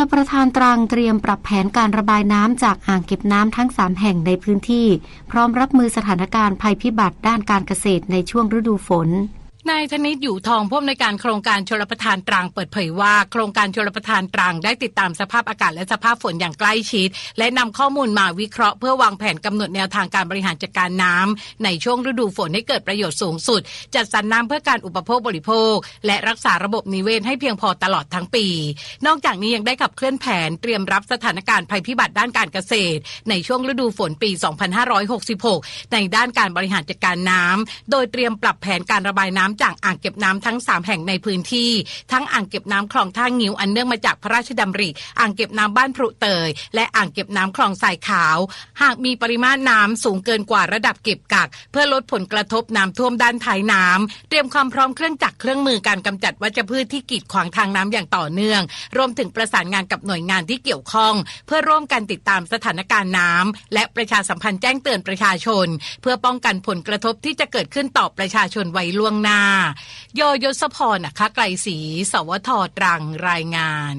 ลประทานตรังเตรียมปรับแผนการระบายน้ำจากอ่างเก็บน้ำทั้ง 3 แห่งในพื้นที่ พร้อมรับมือสถานการณ์ภัยพิบัติด้านการเกษตรในช่วงฤดูฝน นายธนิตอยู่ทองผู้อำนวยการโครงการชลประทานตรังเปิดเผยว่า โครงการชลประทานตรังได้ติดตามสภาพอากาศและสภาพฝนอย่างใกล้ชิด และนำข้อมูลมาวิเคราะห์เพื่อวางแผนกำหนดแนวทางการบริหารจัดการน้ำในช่วงฤดูฝนให้เกิดประโยชน์สูงสุด จัดสรรน้ำเพื่อการอุปโภคบริโภค และรักษาระบบนิเวศให้เพียงพอตลอดทั้งปี นอกจากนี้ยังได้ขับเคลื่อนแผนเตรียมรับสถานการณ์ภัยพิบัติด้านการเกษตร ในช่วงฤดูฝนปี 2566 ในด้านการบริหารจัดการน้ำโดยเตรียมปรับแผนการระบายน้ำจากอ่างเก็บน้ำทั้ง 3 แห่งในพื้นที่ ทั้งอ่างเก็บน้ำคลองท่างิ้วอันเนื่องมาจากพระราชดำริอ่างเก็บน้ำบ้านพรุเตย และอ่างเก็บน้ำคลองทรายขาว หากมีปริมาณน้ำสูงเกินกว่าระดับเก็บกัก เพื่อลดผลกระทบน้ำท่วมด้านท้ายน้ำเตรียมความพร้อมเครื่องจักรเครื่องมือการกำจัดวัชพืชที่กีดขวางทางน้ำอย่างต่อเนื่อง รวมถึงประสานงานกับหน่วยงานที่เกี่ยวข้อง เพื่อร่วมกันติดตามสถานการณ์น้ำและประชาสัมพันธ์แจ้งเตือนประชาชน เพื่อป้องกันผลกระทบที่จะเกิดขึ้นต่อประชาชนไว้ล่วงหน้ายยศพรนะคะไกลศรีสวทตรังรายงาน